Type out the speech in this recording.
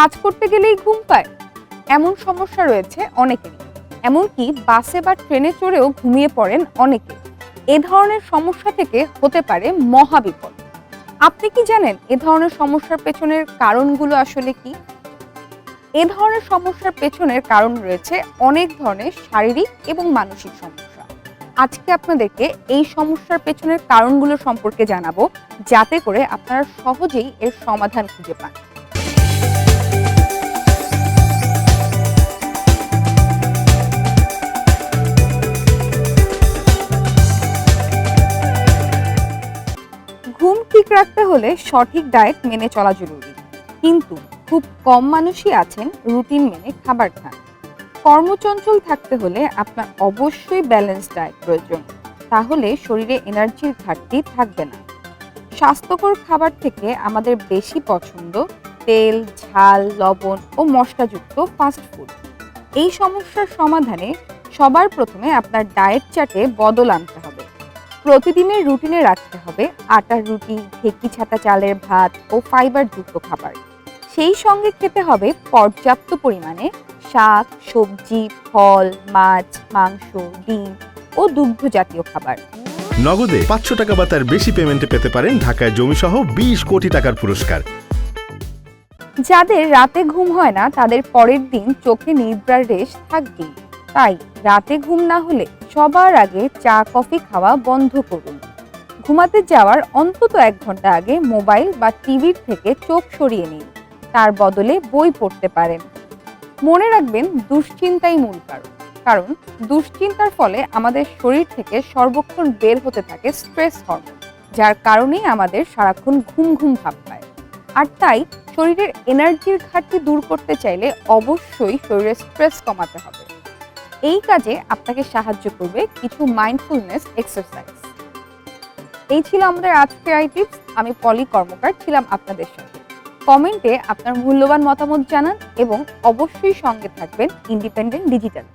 কাজ করতে গেলেই ঘুম পায়। এমন সমস্যা রয়েছে অনেকেরই। এমনকি বাসে বা ট্রেনে চড়েও ঘুমিয়ে পড়েন অনেকে। এ ধরনের সমস্যা থেকে হতে পারে মহাবিপদ আপনি কি জানেন এ ধরনের সমস্যার পেছনের কারণগুলো আসলে কি? এ ধরনের সমস্যার পেছনের কারণ রয়েছে অনেক ধরনের শারীরিক এবং মানসিক সমস্যা। আজকে আপনাদেরকে এই সমস্যার পেছনের কারণগুলো সম্পর্কে জানাব, যাতে করে আপনারা সহজেই এর সমাধান খুঁজে পান। রাখতে হলে সঠিক ডায়েট মেনে চলা জরুরি। কিন্তু খুব কম মানুষই আছেন রুটিন মেনে খাবার খান। কর্মচঞ্চল থাকতে হলে আপনার অবশ্যই ব্যালেন্স ডায়েট প্রয়োজন। তাহলে শরীরে এনার্জির ঘাটতি থাকবে না। স্বাস্থ্যকর খাবার থেকে আমাদের বেশি পছন্দ তেল, ঝাল, লবণ ও মশলাযুক্ত ফাস্টফুড এই সমস্যার সমাধানে সবার প্রথমে আপনার ডায়েট চার্টে বদল আনতে হবে। প্রতিদিনের রুটিনে রাখতে হবে আটার রুটি ঢেকি ছাটা চালের ভাত ও ফাইবারযুক্ত খাবার। সেই সঙ্গে খেতে হবে পর্যাপ্ত পরিমাণে শাক সবজি ফল মাছ মাংস ডিম ও দুগ্ধ জাতীয় খাবার। নগদে পাঁচশো টাকা বা তার বেশি পেমেন্টে পেতে পারেন ঢাকায় জমিসহ বিশ কোটি টাকার পুরস্কার। যাদের রাতে ঘুম হয় না তাদের পরের দিন চোখে নিদ্রার রেশ থাকবেই। তাই রাতে ঘুম না হলে সবার আগে চা, কফি খাওয়া বন্ধ করুন। ঘুমাতে যাওয়ার অন্তত এক ঘণ্টা আগে মোবাইল বা টিভির থেকে চোখ সরিয়ে নিন। তার বদলে বই পড়তে পারেন। মনে রাখবেন দুশ্চিন্তাই মূল কারণ। কারণ দুশ্চিন্তার ফলে আমাদের শরীর থেকে সর্বক্ষণ বের হতে থাকে স্ট্রেস হরমোন, যার কারণেই আমাদের সারাক্ষণ ঘুম ঘুম ভাব পায়। আর তাই শরীরের এনার্জির ঘাটতি দূর করতে চাইলে অবশ্যই শরীরের স্ট্রেস কমাতে হবে। এই কাজে আপনাকে সাহায্য করবে কিছু মাইন্ডফুলনেস এক্সারসাইজ এই ছিল আমাদের আজকের আই টিপস। আমি পলি কর্মকার ছিলাম আপনাদের সঙ্গে। কমেন্টে আপনার মূল্যবান মতামত জানান এবং অবশ্যই সঙ্গে থাকবেন ইন্ডিপেন্ডেন্ট ডিজিটাল